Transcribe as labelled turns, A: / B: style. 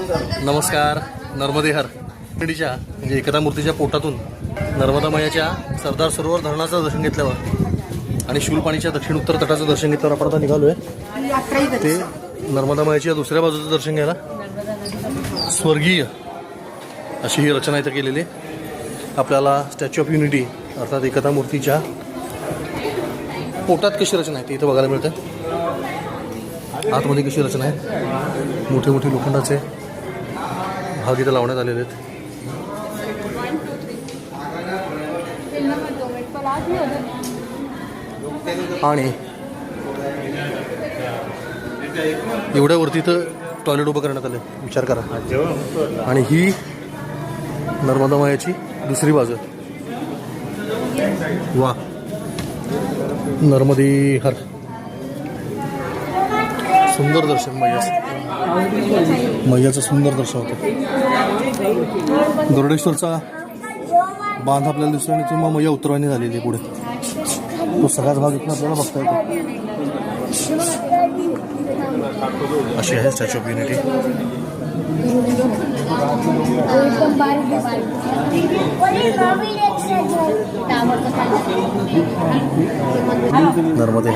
A: नमस्कार नर्मदेहर. पिढीच्या म्हणजे एकता मूर्तीच्या पोटातून नर्मदा मयाच्या सरदार सरोवर धरणाचं दर्शन घेतल्यावर आणि शूलपाणीच्या दक्षिण उत्तर तटाचं दर्शन घेतल्यावर आपण आता निघालोय. ते नर्मदा मायाच्या दुसऱ्या बाजूचं दर्शन घ्यायला. स्वर्गीय अशी ही रचना इथं केलेली आपल्याला स्टॅच्यू ऑफ युनिटी अर्थात एकता मूर्तीच्या पोटात कशी रचना आहे ती इथं बघायला मिळते आतमध्ये कशी रचना आहे. मोठे मोठे लोखंडाचे भाग इथं लावण्यात आलेले आहेत. आणि एवढ्या वरती तर टॉयलेट उभं करण्यात आलं विचार करा. आणि ही नर्मदा मायाची दुसरी बाजू. वा. नर्मदी हर सुंदर दर्शन मैयाचं मैयाचं सुंदर दर्शन होतं. गरुडेश्वरचा बांध आपल्याला दिसतो आणि मग मैया उतरवानी झालेली आहे पुढे. तो सगळाच भाग इथून आपल्याला बघता येतो. अशी आहे स्टॅच्यू ऑफ युनिटी नर्मदे